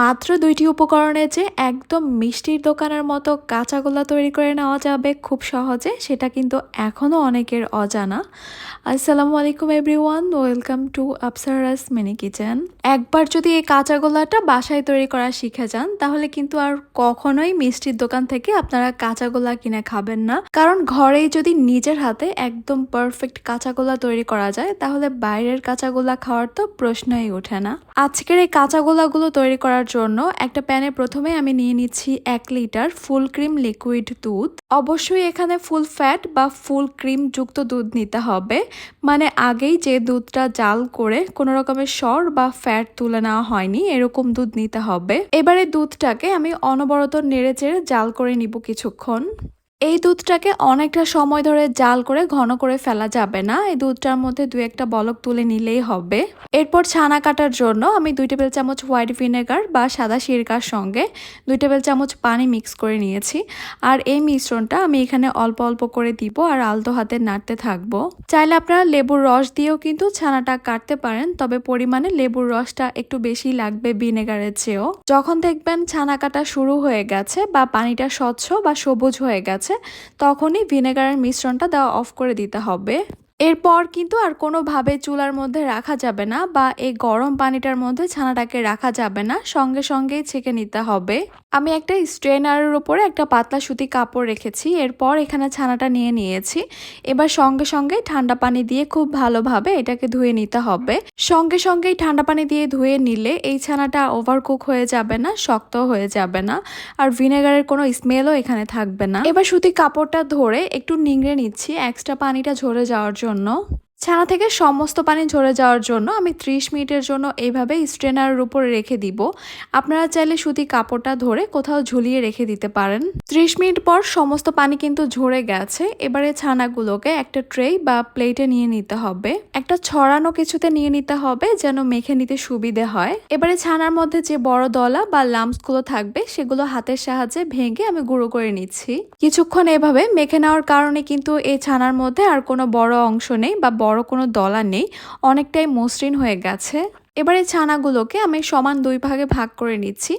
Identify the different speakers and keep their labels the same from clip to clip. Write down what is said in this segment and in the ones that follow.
Speaker 1: মাত্র দুইটি উপকরণে যে একদম মিষ্টির দোকানের মতো কাঁচাগোলা তৈরি করে নেওয়া যাবে খুব সহজে, সেটা কিন্তু এখনও অনেকের অজানা। আসসালামু আলাইকুম everyone, welcome to Apsara's mini kitchen. একবার যদি এই কাঁচাগোলাটা বাসায় তৈরি করা শিখে যান, তাহলে কিন্তু আর কখনোই মিষ্টির দোকান থেকে আপনারা কাঁচাগোলা কিনে খাবেন না। কারণ ঘরেই যদি নিজের হাতে একদম পারফেক্ট কাঁচাগোলা তৈরি করা যায়, তাহলে বাইরের কাঁচাগোলা খাওয়ার তো প্রশ্নই ওঠে না। আজকের এই কাঁচাগোলাগুলো তৈরি করার জন্য একটা প্যানে প্রথমে আমি নিয়ে নিচ্ছি এক লিটার ফুল ক্রিম লিকুইড দুধ। অবশ্যই এখানে ফুল ফ্যাট বা ফুল ক্রিম যুক্ত দুধ নিতে হবে। মানে আগেই যে দুধটা জাল করে কোনো রকমের সর বা ফ্যাট তুলে নেওয়া হয়নি, এরকম দুধ নিতে হবে। এবারে দুধটাকে আমি অনবরত নেড়ে চেড়ে জাল করে নিব কিছুক্ষণ। এই দুধটাকে অনেকটা সময় ধরে জাল করে ঘন করে ফেলা যাবে না। এই দুধটার মধ্যে দু একটা বলক তুলে নিলেই হবে। এরপর ছানা কাটার জন্য আমি দুই টেবিল চামচ হোয়াইট ভিনেগার বা সাদা সিরকার সঙ্গে দুই টেবিল চামচ পানি মিক্স করে নিয়েছি। আর এই মিশ্রণটা আমি এখানে অল্প অল্প করে দিব আর আলতো হাতে নাড়তে থাকব। চাইলে আপনারা লেবুর রস দিয়েও কিন্তু ছানাটা কাটতে পারেন, তবে পরিমাণে লেবুর রসটা একটু বেশি লাগবে ভিনেগারের চেয়েও। যখন দেখবেন ছানা কাটা শুরু হয়ে গেছে বা পানিটা স্বচ্ছ বা সবুজ হয়ে গেছে তখনই ভিনেগারের মিশ্রণটা দেওয়া অফ করে দিতে হবে। এরপর কিন্তু আর কোনোভাবে চুলার মধ্যে রাখা যাবে না বা এই গরম পানিটার মধ্যে ছানাটাকে রাখা যাবে না, সঙ্গে সঙ্গেই ছেঁকে নিতে হবে। আমি একটা স্ট্রেনারের ওপরে একটা পাতলা সুতি কাপড় রেখেছি, এরপর এখানে ছানাটা নিয়ে নিয়েছি। এবার সঙ্গে সঙ্গে ঠান্ডা পানি দিয়ে খুব ভালোভাবে এটাকে ধুয়ে নিতে হবে। সঙ্গে সঙ্গেই ঠান্ডা পানি দিয়ে ধুয়ে নিলে এই ছানাটা ওভারকুক হয়ে যাবে না, শক্ত হয়ে যাবে না, আর ভিনেগারের কোনো স্মেলও এখানে থাকবে না। এবার সুতি কাপড়টা ধরে একটু নিংড়ে নিচ্ছি এক্সট্রা পানিটা ঝরে যাওয়ার জন্য। ¿no? ছানা থেকে সমস্ত পানি ঝরে যাওয়ার জন্য আমি 30 মিনিটের জন্য এইভাবে স্ট্রেনারের উপরে রেখে দিব। আপনারা চাইলে সুতি কাপড়টা ধরে কোথাও ঝুলিয়ে রেখে দিতে পারেন। 30 মিনিট পর সমস্ত পানি কিন্তু ঝরে গেছে। এবারে ছানাগুলোকে একটা ট্রে বা প্লেটে নিয়ে নিতে হবে। একটা ছড়ানো কিছুতে নিয়ে নিতে হবে যেন মেখে নিতে সুবিধে হয়। এবারে ছানার মধ্যে যে বড় দলা বা লাম্পসগুলো থাকবে সেগুলো হাতের সাহায্যে ভেঙে আমি গুঁড়ো করে নিচ্ছি। কিছুক্ষণ এভাবে মেখে নেওয়ার কারণে কিন্তু এই ছানার মধ্যে আর কোনো বড় অংশ নেই বা বড় কোনো দলা নেই, অনেকটাই মসৃণ হয়ে গেছে। এবারে ছানাগুলোকে আমি সমান দুই ভাগে ভাগ করে নিচ্ছি।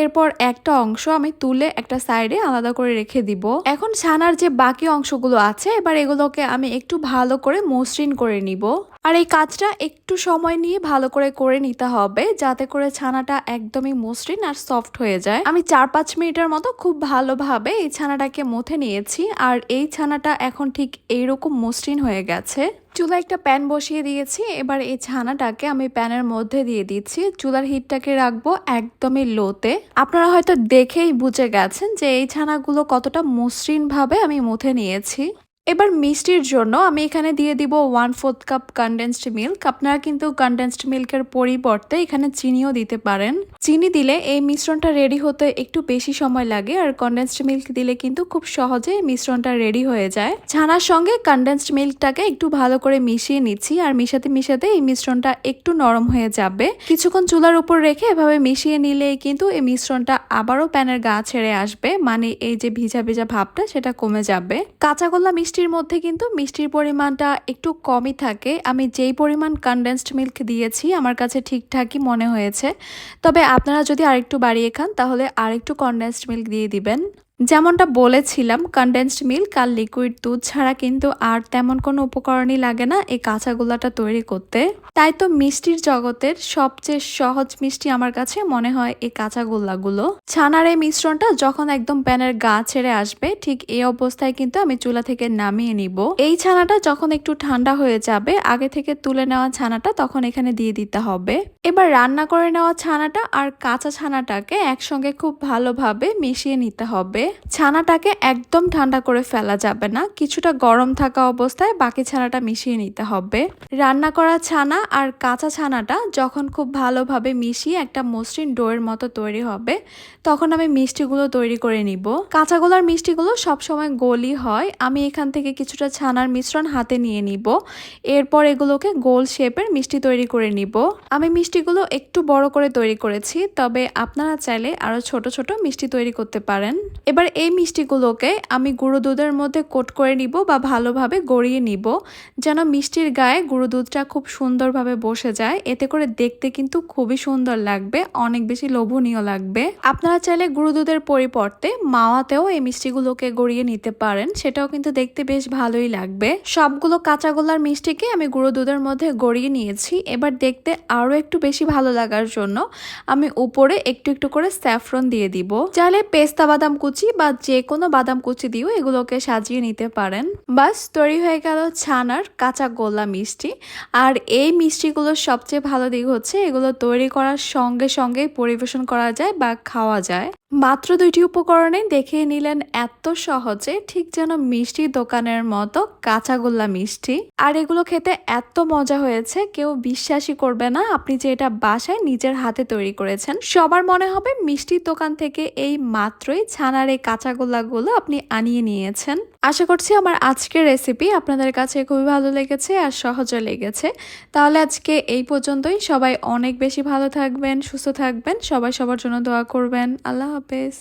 Speaker 1: এরপর একটা অংশ আমি তুলে একটা সাইডে আলাদা করে রেখে দিব। এখন ছানার যে বাকি অংশগুলো আছে, এবার এগুলোকে আমি একটু ভালো করে মসৃণ করে নিব। আর এই কাজটা একটু সময় নিয়ে ভালো করে করে নিতে হবে, যাতে করে ছানাটা একদমই মসৃণ আর সফট হয়ে যায়। আমি চার পাঁচ মিনিটের মতো খুব ভালোভাবে এই ছানাটাকে মথে নিয়েছি, আর এই ছানাটা এখন ঠিক এইরকম মসৃণ হয়ে গেছে। চুলা একটা প্যান বসিয়ে দিয়েছি, এবার এই ছানাটাকে আমি প্যানের মধ্যে দিয়ে দিচ্ছি। চুলার হিটটাকে রাখব একদমই লোতে। আপনারা হয়তো দেখেই বুঝে গেছেন যে এই ছানাগুলো কতটা মসৃণভাবে আমি মুথে নিয়েছি। এবার মিষ্টির জন্য আমি এখানে দিয়ে দিব one fourth cup condensed milk আপনারা কিন্তু কনডেন্সড মিল্কের পরিবর্তে এখানে চিনিও দিতে পারেন। চিনি দিলে এই মিশ্রণটা রেডি হতে একটু বেশি সময় লাগে আর কনডেন্সড মিল্ক দিলে কিন্তু খুব সহজে মিশ্রণটা রেডি হয়ে যায়। ছানার সঙ্গে কনডেন্সড মিল্কটাকে একটু ভালো করে মিশিয়ে নিচ্ছি আর মিশাতে মিশাতে এই মিশ্রণটা একটু নরম হয়ে যাবে। কিছুক্ষণ চুলার উপর রেখে এভাবে মিশিয়ে নিলেই কিন্তু এই মিশ্রণটা আবারও প্যানের গা ছেড়ে আসবে মানে এই যে ভিজা ভিজা ভাবটা সেটা কমে যাবে। কাঁচাগোল্লা মিষ্টি মিষ্টির মধ্যে কিন্তু মিষ্টির পরিমাণটা একটু কমই থাকে। আমি যেই পরিমাণ কনডেন্সড মিল্ক দিয়েছি, আমার কাছে ঠিকঠাকই মনে হয়েছে। তবে আপনারা যদি আরেকটু বাড়িয়ে খান, তাহলে আরেকটু কনডেন্সড মিল্ক দিয়ে দিবেন। যেমনটা বলেছিলাম কনডেন্সড মিল্ক আর লিকুইড দুধ ছাড়া কিন্তু আর তেমন কোনো উপকরণই লাগে না এই কাঁচাগোলাটা তৈরি করতে। তাই তো মিষ্টির জগতের সবচেয়ে সহজ মিষ্টি আমার কাছে মনে হয় এই কাঁচাগোল্লাগুলো। ছানার এই মিশ্রণটা যখন একদম প্যানের গা ছেড়ে আসবে, ঠিক এই অবস্থায় কিন্তু আমি চুলা থেকে নামিয়ে নিব। এই ছানাটা যখন একটু ঠান্ডা হয়ে যাবে, আগে থেকে তুলে নেওয়া ছানাটা তখন এখানে দিয়ে দিতে হবে। এবার রান্না করে নেওয়া ছানাটা আর কাঁচা ছানাটাকে একসঙ্গে খুব ভালোভাবে মিশিয়ে নিতে হবে। ছানাটাকে একদম ঠান্ডা করে ফেলা যাবে না। কিছুটা গরম থাকা অবস্থায় বাকি ছানাটা মিশিয়ে নিতে হবে। রান্না করা ছানা আর কাঁচা ছানাটা যখন খুব ভালোভাবে মিশিয়ে একটা মসৃণ ডোয়ের মতো তৈরি হবে, তখন আমি মিষ্টিগুলো তৈরি করে নিব। কাঁচাগোলার মিষ্টিগুলো সবসময় গোলই হয়। আমি এখান থেকে কিছুটা ছানার মিশ্রণ হাতে নিয়ে নিব। এরপর এগুলোকে গোল শেপের মিষ্টি তৈরি করে নিব। আমি মিষ্টিগুলো একটু বড় করে তৈরি করেছি, তবে আপনারা চাইলে আরও ছোট ছোট মিষ্টি তৈরি করতে পারেন। এবার এই মিষ্টিগুলোকে আমি গুঁড়ো দুধের মধ্যে কোট করে নিব বা ভালোভাবে গড়িয়ে নিব, যেন মিষ্টির গায়ে গুঁড়ো দুধটা খুব সুন্দরভাবে বসে যায়। এতে করে দেখতে কিন্তু খুবই সুন্দর লাগবে, অনেক বেশি লোভনীয় লাগবে। আপনারা চাইলে গুঁড়ো দুধের পরিবর্তে মাওয়াতেও এই মিষ্টিগুলোকে গড়িয়ে নিতে পারেন, সেটাও কিন্তু দেখতে বেশ ভালোই লাগবে। সবগুলো কাঁচা গোলার মিষ্টিকে আমি গুঁড়ো দুধের মধ্যে গড়িয়ে নিয়েছি। এবার দেখতে আরও একটু বেশি ভালো লাগার জন্য আমি উপরে একটু একটু করে স্যাফরন দিয়ে দিব। চাইলে পেস্তা বাদাম কুচি বা যে কোনো বাদাম কুচি দিয়েও এগুলোকে সাজিয়ে নিতে পারেন। বাস, তৈরি হয়ে গেল ছানার কাঁচা গোল্লা মিষ্টি। আর এই মিষ্টিগুলোর সবচেয়ে ভালো দিক হচ্ছে এগুলো তৈরি করার সঙ্গে সঙ্গে পরিবেশন করা যায় বা খাওয়া যায়। মাত্র দুইটি উপকরণে দেখিয়ে নিলেন এত সহজে ঠিক যেন মিষ্টি দোকানের মতো কাঁচাগোল্লা মিষ্টি। আর এগুলো খেতে এত মজা হয়েছে, কেউ বিশ্বাসই করবে না আপনি যে এটা বাসায় নিজের হাতে তৈরি করেছেন। সবার মনে হবে মিষ্টির দোকান থেকে এই মাত্রই ছানার এই কাঁচাগোল্লাগুলো আপনি আনিয়ে নিয়েছেন। আশা করছি আমার আজকের রেসিপি আপনাদের কাছে খুবই ভালো লেগেছে আর সহজও লেগেছে। তাহলে আজকে এই পর্যন্তই। সবাই অনেক বেশি ভালো থাকবেন, সুস্থ থাকবেন। সবাই সবার জন্য দোয়া করবেন। আল্লাহ হাফেজ।